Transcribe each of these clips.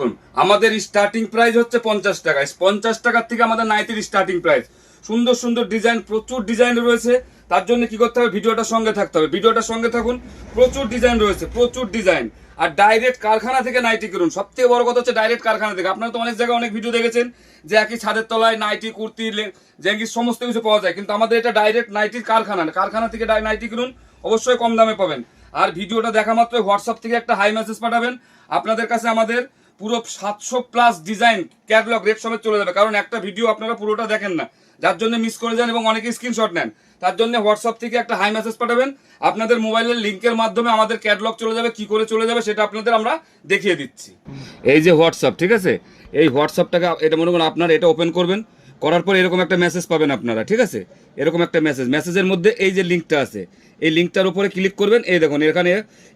দেখুন, আমাদের starting price হচ্ছে পঞ্চাশ টাকা। পঞ্চাশ টাকার থেকে আমাদের নাইটির স্টার্টিং প্রাইস সুন্দর সুন্দর ডিজাইন প্রচুর ডিজাইন রয়েছে। তার জন্য কি করতে হবে? ভিডিওটার সঙ্গে থাকতে হবে। ভিডিওটার সঙ্গে থাকুন, প্রচুর ডিজাইন রয়েছে, প্রচুর ডিজাইন আর ডাইরেক্ট কারখানা থেকে নাইটি কিনুন সব থেকে বড় কথা হচ্ছে ডাইরেক্ট কারখানা থেকে। আপনারা তো অনেক জায়গায় অনেক ভিডিও দেখেছেন যে একই ছাদের তলায় নাইটি কুর্তি জেঙ্গিস সমস্ত কিছু পাওয়া যায়। কিন্তু আমাদের এটা ডাইরেক্ট নাইটির কারখানা কারখানা থেকে নাইটি কিনুন অবশ্যই কম দামে পাবেন। আর ভিডিওটা দেখা মাত্র হোয়াটসঅ্যাপ থেকে একটা হাই মেসেজ পাঠাবেন। আপনাদের কাছে আমাদের পুরো সাতশো প্লাস ডিজাইন ক্যাটলগ রেপ সমেত চলে যাবে। কারণ একটা ভিডিও আপনারা পুরোটা দেখেন না। যার জন্য মিস করে যান এবং অনেকে স্ক্রিনশট নেন। তার জন্য হোয়াটসঅ্যাপ থেকে একটা হাই মেসেজ পাঠাবেন। আপনাদের মোবাইলের লিঙ্কের মাধ্যমে আমাদের ক্যাটলগ চলে যাবে, কি করে চলে যাবে সেটা আপনাদের আমরা দেখিয়ে দিচ্ছি। এই যে হোয়াটসঅ্যাপ ঠিক আছে? এই হোয়াটসঅ্যাপটাকে এটা মনে করুন আপনার, এটা ওপেন করবেন। করার পর এরকম একটা মেসেজ পাবেন আপনারা, ঠিক আছে? এরকম একটা মেসেজ মেসেজের মধ্যে এই যে লিঙ্কটা আছে, এই লিঙ্কটার উপরে ক্লিক করবেন, এই দেখুন, এখানে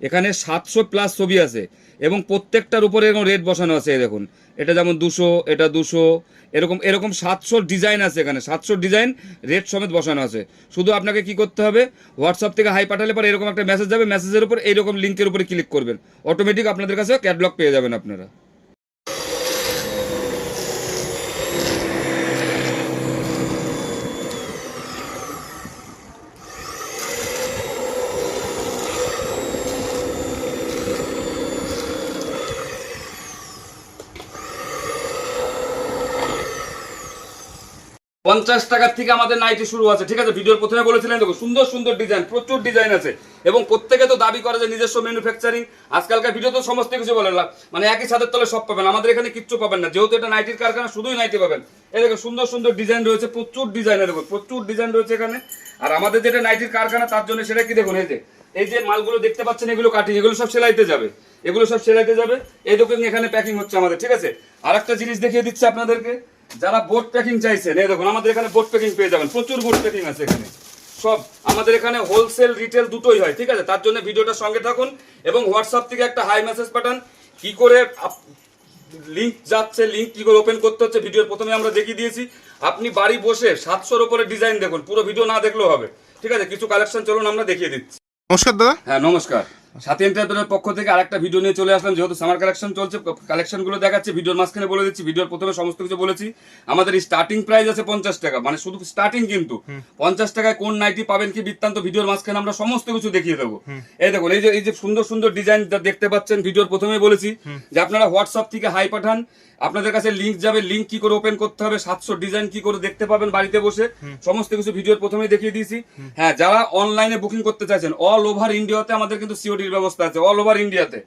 এখানে সাতশো প্লাস ছবি আছে এবং প্রত্যেকটার উপরে এরকম রেট বসানো আছে, এই দেখুন। এটা যেমন দুশো, এটা দুশো, এরকম এরকম সাতশো ডিজাইন আছে এখানে, সাতশো ডিজাইন রেট সমেত বসানো আছে। শুধু আপনাকে কি করতে হবে হোয়াটসঅ্যাপ থেকে হাই পাঠালে পরে এরকম একটা মেসেজ যাবে মেসেজের উপর এইরকম লিঙ্কের উপরে ক্লিক করবেন। অটোমেটিক আপনাদের কাছে ক্যাটলগ পেয়ে যাবেন আপনারা। পঞ্চাশ টাকার থেকে আমাদের নাইটি শুরু আছে, ঠিক আছে? ভিডিওর প্রথমে বলেছিলেন দেখো, সুন্দর সুন্দর ডিজাইন প্রচুর ডিজাইন আছে। এবং প্রত্যেকে তো দাবি করে যে নিজস্ব ম্যানুফ্যাকচারিং আজকালকার ভিডিও তো সমস্ত কিছু বলে। মানে একই ছাদের তলে সব পাবেন, আমাদের এখানে কিচ্ছু পাবেন না। যেহেতু এটা নাইটির কারখানা, শুধুই নাইটি পাবেন। এই দেখো, সুন্দর সুন্দর ডিজাইন রয়েছে, প্রচুর ডিজাইনের দেখো প্রচুর ডিজাইন রয়েছে এখানে। আর আমাদের যেটা নাইটির কারখানা, তার জন্য সেটা কি দেখুন, এই যে এই যে মালগুলো দেখতে পাচ্ছেন, এগুলো কাটিং এগুলো সব সেলাইতে যাবে। এগুলো সব সেলাইতে যাবে। এই দেখুন, এখানে প্যাকিং হচ্ছে আমাদের, ঠিক আছে? আর একটা জিনিস দেখিয়ে দিচ্ছে আপনাদেরকে। যারা বোট প্যাকিং চাইছেন এই দেখুন আমাদের এখানে বোট প্যাকিং পেয়ে যাবেন প্রচুর বোট প্যাকিং আছে এখানে। সব আমাদের এখানে হোলসেল রিটেল দুটোই হয় ঠিক আছে? তার জন্য ভিডিওটার সঙ্গে থাকুন এবং হোয়াটসঅ্যাপ থেকে একটা হাই মেসেজ পাঠান। কি করে লিঙ্ক যাচ্ছে লিঙ্ক কি করে ওপেন করতে হচ্ছে ভিডিওর প্রথমে আমরা দেখিয়ে দিয়েছি। আপনি বাড়ি বসে সাতশোর উপরে ডিজাইন দেখুন পুরো ভিডিও না দেখলেও হবে ঠিক আছে? কিছু কালেকশন চলুন আমরা দেখিয়ে দিচ্ছি। নমস্কার দাদা। হ্যাঁ নমস্কার। সাথী এন্টারপ্রেনের পক্ষ থেকে আরেকটা ভিডিও নিয়ে চলে আসলাম। যেহেতু সামার কালেকশন চলছে কালেকশনগুলো দেখাচ্ছে ভিডিওর মাঝখানে বলে দিচ্ছি ভিডিওর প্রথমে সমস্ত কিছু বলেছি। আমাদের স্টার্টিং প্রাইস আছে পঞ্চাশ টাকা মানে শুধু স্টার্টিং কিন্তু। পঞ্চাশ টাকায় কোন নাইটি পাবেন কি বৃত্তান্ত ভিডিওর মাঝখানে আমরা সমস্ত কিছু দেখিয়ে দেবো। এই দেখুন এই যে এই যে সুন্দর সুন্দর ডিজাইন দেখতে পাচ্ছেন ভিডিওর প্রথমেই বলেছি যে আপনারা হোয়াটসঅ্যাপ থেকে হাই পাঠান। আপনাদের কাছে লিঙ্ক যাবে লিঙ্ক কি করে ওপেন করতে হবে সাতশো ডিজাইন কি করে দেখতে পাবেন বাড়িতে বসে। সমস্ত কিছু ভিডিওর প্রথমেই দেখিয়ে দিয়েছি। হ্যাঁ যারা অনলাইনে বুকিং করতে চাইছেন অল ওভার ইন্ডিয়াতে আমাদের কিন্তু সিওডির ব্যবস্থা আছে অল ওভার ইন্ডিয়াতে।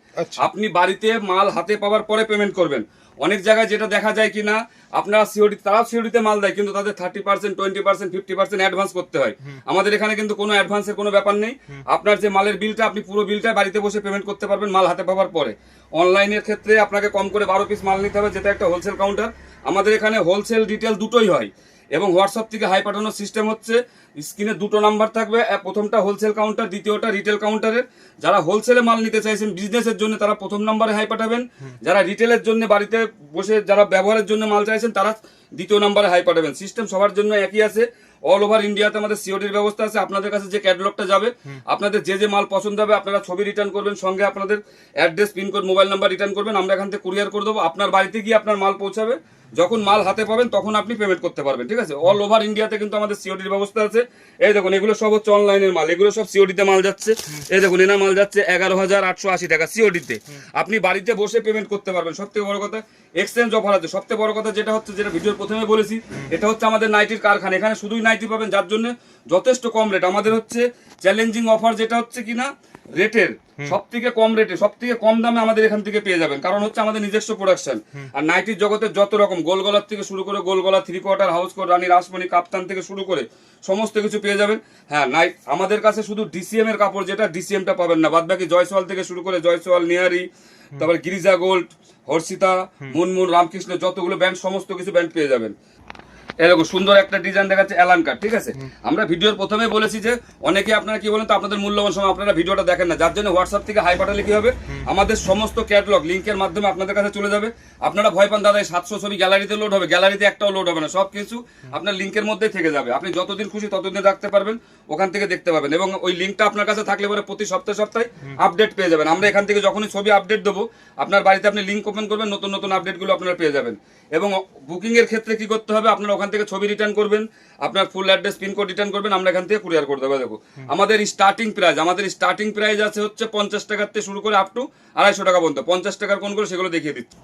আপনি বাড়িতে মাল হাতে পাওয়ার পরে পেমেন্ট করবেন। অনেক জায়গায় যেটা দেখা যায় কি না আপনারা সিওডি তারা সিওডিতে মাল দেয় কিন্তু তাদের thirty percent twenty percent fifty percent advance করতে হয়। আমাদের এখানে কিন্তু কোনো অ্যাডভান্সের কোনো ব্যাপার নেই। আপনার যে মালের বিলটা আপনি পুরো বিলটা বাড়িতে বসে পেমেন্ট করতে পারবেন মাল হাতে পাওয়ার পরে। অনলাইনের ক্ষেত্রে আপনাকে কম করে বারো পিস মাল নিতে হবে যেটা একটা হোলসেল কাউন্টার আমাদের এখানে হোলসেল ডিটেল দুটোই হয়। এবং হোয়াটসঅ্যাপ থেকে হাই পাঠানোর সিস্টেম হচ্ছে স্ক্রিনে দুটো নাম্বার থাকবে প্রথমটা হোলসেল কাউন্টার দ্বিতীয়টা রিটেল কাউন্টারের যারা হোলসেলে মাল নিতে চাইছেন বিজনেসের জন্য তারা প্রথম নাম্বারে হাই পাঠাবেন। যারা রিটেলের জন্য বাড়িতে বসে যারা ব্যবহারের জন্য মাল চাইছেন তারা দ্বিতীয় নাম্বারে হাই পাঠাবেন। সিস্টেম সবার জন্য একই আছে। অল ওভার ইন্ডিয়াতে আমাদের সিওডির ব্যবস্থা আছে। আপনাদের কাছে যে ক্যাটালগটা যাবে আপনাদের যে যে মাল পছন্দ হবে আপনারা ছবি রিটার্ন করবেন সঙ্গে আপনাদের address pincode mobile number return করবেন। আমরা এখান থেকে কুরিয়ার করে দেবো। আপনার বাড়িতে গিয়ে আপনার মাল পৌঁছাবে। যখন মাল হাতে পাবেন, তখন আপনি পেমেন্ট করতে পারবেন, ঠিক আছে? অল ওভার ইন্ডিয়াতে কিন্তু আমাদের সিওডির ব্যবস্থা আছে। এই দেখুন, এগুলো সব হচ্ছে অনলাইনের মাল। এগুলো সব সিওডিতে মাল যাচ্ছে। এই দেখুন এনা মাল যাচ্ছে এগারো হাজার আটশো আশি টাকা সিওডিতে আপনি বাড়িতে বসে পেমেন্ট করতে পারবেন। সব থেকে বড় কথা এক্সচেঞ্জ অফার আছে। সবথেকে বড় কথা যেটা হচ্ছে, যেটা ভিডিওর প্রথমে বলেছি, এটা হচ্ছে আমাদের নাইটির কারখানা। এখানে শুধুই নাইটি পাবেন, যার জন্য যথেষ্ট কম রেট আমাদের হচ্ছে চ্যালেঞ্জিং অফার যেটা হচ্ছে কিনা রেটের সব থেকে কম রেটে সব থেকে কম দামে আমাদের এখান থেকে পেয়ে যাবেন। কারণ হচ্ছে আমাদের নিজস্ব প্রোডাকশন আর নাইটির জগতের যত রকম গোল গলার থেকে শুরু করে গোল গলা three quarter house coat Rani Rashmoni kaftan থেকে শুরু করে সমস্ত কিছু পেয়ে যাবেন। হ্যাঁ নাইট আমাদের কাছে শুধু ডিসিএম এর কাপড় যেটা ডিসিএমটা পাবেন না। বাদ বাকি জয়সওয়াল থেকে শুরু করে জয়সওয়াল নিয়ারি তারপরে গিরিজা গোল্ড হর্ষিতা মুনমুন রামকৃষ্ণ যতগুলো ব্যান্ড সমস্ত কিছু ব্যান্ড পেয়ে যাবেন। এরকম সুন্দর একটা ডিজাইন দেখাচ্ছে অ্যালান কার্ড ঠিক আছে? আমরা ভিডিওর প্রথমে বলেছি যে অনেকে আপনারা কি বলেন তো আপনাদের মূল্যবান সময় আপনারা ভিডিওটা দেখেন না। যার জন্য হোয়াটসঅ্যাপ থেকে হাই পাঠালে কি হবে? আমাদের সমস্ত ক্যাটলগ লিঙ্কের মাধ্যমে আপনাদের কাছে চলে যাবে। আপনারা ভয় পান দাদা সাতশো ছবি গ্যালারিতে লোড হবে। গ্যালারিতে একটাও লোড হবে না। সব কিছু আপনার লিঙ্কের মধ্যেই থেকে যাবে। আপনি যতদিন খুশি ততদিন রাখতে পারবেন ওখান থেকে দেখতে পাবেন। এবং ওই লিঙ্কটা আপনার কাছে থাকলে পরে প্রতি সপ্তাহে সপ্তাহে আপডেট পেয়ে যাবেন। আমরা এখান থেকে যখনই ছবি আপডেট দেবো আপনার বাড়িতে আপনি লিঙ্ক ওপেন করবেন নতুন নতুন আপডেটগুলো আপনারা পেয়ে যাবেন। এবং বুকিং এর ক্ষেত্রে কি করতে হবে? আপনারা ওখান থেকে ছবি রিটার্ন করবেন আপনার full address pin code return করবেন আমরা এখান থেকে কুরিয়ার করে দেবো। দেখো আমাদের স্টার্টিং প্রাইস আমাদের স্টার্টিং প্রাইস আছে হচ্ছে পঞ্চাশ টাকার থেকে শুরু করে আপ টু আড়াইশো টাকা পর্যন্ত। পঞ্চাশ টাকার কোন করে সেগুলো দেখিয়ে দিচ্ছি।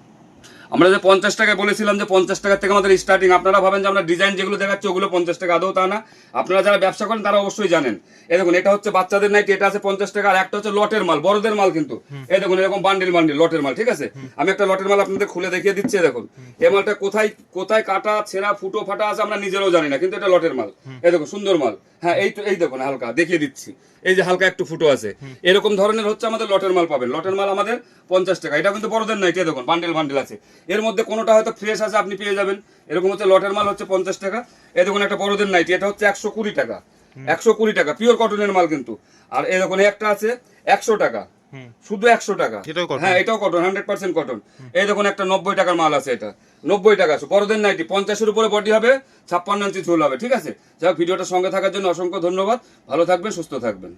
আমরা যে পঞ্চাশ টাকায় বলেছিলাম যে পঞ্চাশ টাকা থেকে আমাদের স্টার্টিং আপনারা ভাবেন যে আমরা ডিজাইন যেগুলো দেখাচ্ছি ওগুলো পঞ্চাশ টাকা আদৌ তা না। আপনারা যারা ব্যবসা করেন তারা অবশ্যই জানেন। এই দেখুন এটা হচ্ছে বাচ্চাদের নাইটি এটা আছে পঞ্চাশ টাকা আর একটা হচ্ছে লটের মাল বড়দের মাল কিন্তু। এই দেখুন এরকম বান্ডিল বান্ডিল লটের মাল ঠিক আছে? আমি একটা লটের মাল আপনাদের খুলে দেখিয়ে দিচ্ছি দেখুন। এই মালটা কোথায় কোথায় কাটা ছেঁড়া ফুটো ফাটা আছে আমরা নিজেরাও জানি না কিন্তু এটা লটের মাল। এই দেখুন সুন্দর মাল। হ্যাঁ এই তো এই দেখুন হালকা দেখিয়ে দিচ্ছি। এই যে হালকা একটু ফুটো আছে। এরকম ধরনের হচ্ছে আমাদের লটের মাল পাবেন। লটের মাল আমাদের পঞ্চাশ টাকা। এটা কিন্তু বড়দের নয় এটা দেখুন বান্ডেল বান্ডেল আছে। এর মধ্যে কোনোটা হয়তো ফ্রেশ আছে আপনি পেয়ে যাবেন। এরকম হচ্ছে লটের মাল হচ্ছে পঞ্চাশ টাকা। এই দেখুন একটা বড়দের নাইটি এটা হচ্ছে একশো কুড়ি টাকা। একশো কুড়ি টাকা পিওর কটনের মাল কিন্তু। আর এই দেখুন একটা আছে একশো টাকা। শুধু একশো টাকা। হ্যাঁ এটাও কটন হান্ড্রেড পার্সেন্ট কটন এই দেখুন একটা নব্বই টাকার মাল আছে এটা। নব্বই টাকা আছে। বড়দের নাইটি পঞ্চাশের উপরে বডি হবে ছাপ্পান্ন ইঞ্চি ঝোল হবে ঠিক আছে? যাই হোক, ভিডিওটার সঙ্গে থাকার জন্য অসংখ্য ধন্যবাদ। ভালো থাকবেন সুস্থ থাকবেন।